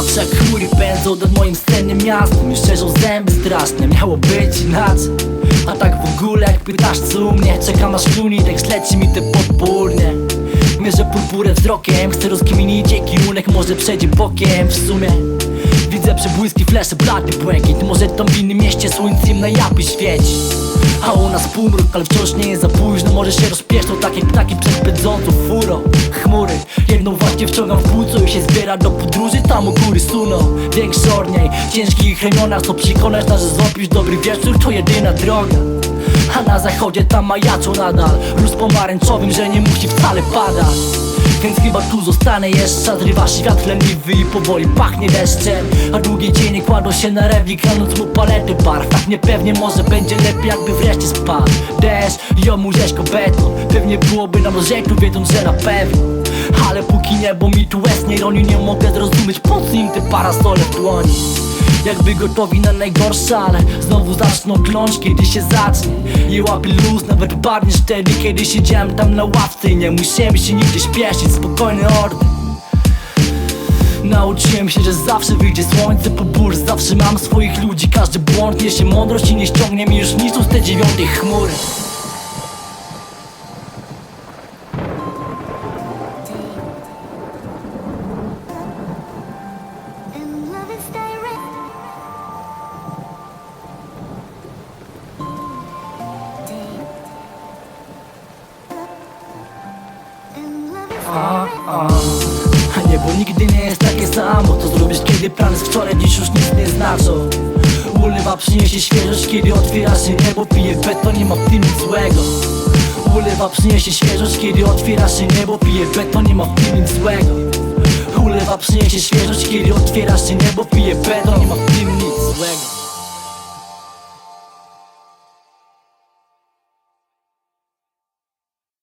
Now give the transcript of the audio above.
Patrzę jak chmury pędzą nad moim sennym miastem. I szczerzą zęby straszne, miało być inaczej. A tak w ogóle jak pytasz co u mnie Czekam aż kluni, tak leci mi te podpórnie Mierzę purpurę wzrokiem Chcę rozkminić jej kierunek, może przejdzie bokiem w sumie Widzę przebłyski, flesze, blady błękit. Może tam w innym mieście słońce na japy świeci. A u nas półmrok, ale wciąż nie jest za późno. Może się rozpieszczą takie ptaki przed pędzącą furą. Chmury, jedną właśnie wciągam w płuco I się zbiera do podróży, tam u góry suną Większy od niej, w ciężkich ramionach Co przekonasz nas, że złapisz dobry wieczór. To jedyna droga. A na zachodzie tam majaczą nadal. Luz pomarańczowym, że nie musi wcale padać Więc chyba tu zostanę jeszcze. Zrywa świat leniwy i powoli pachnie deszczem. A długie dzienie kładą się na rewik Ranąc mu palety. Barw Tak niepewnie może będzie lepiej jakby wreszcie spadł Deszcz. I omu rzeźko beton. Pewnie byłoby nam rzekł wiedząc, że na pewno. Ale póki niebo mi tu łez nie roni Nie mogę zrozumieć po co im te parasole w dłoni jakby gotowi na najgorsze, ale znowu zaczną kląć, kiedy się zacznie. I łapie luz nawet bardziej wtedy, kiedy siedziałem tam na ławce I nie musiałem się nigdzie śpieszyć, spokojny oddech Nauczyłem się, że zawsze wyjdzie słońce po burz Zawsze mam swoich ludzi, każdy błąd niesie mądrość I nie ściągnie mi już nic z tej dziewiątej chmury. Love is direct. A niebo nigdy nie jest takie samo Co zrobisz kiedy plany z wczoraj dziś już nic nie znaczą. Ulewa przyniesie świeżość kiedy otwiera się niebo Pije beton, nie ma w tym nic złego. Ulewa przyniesie świeżość kiedy otwiera się niebo Pije beton, nie ma w tym nic złego. Ulewa przyniesie świeżość kiedy otwiera się niebo Pije beton, nie ma w tym nic złego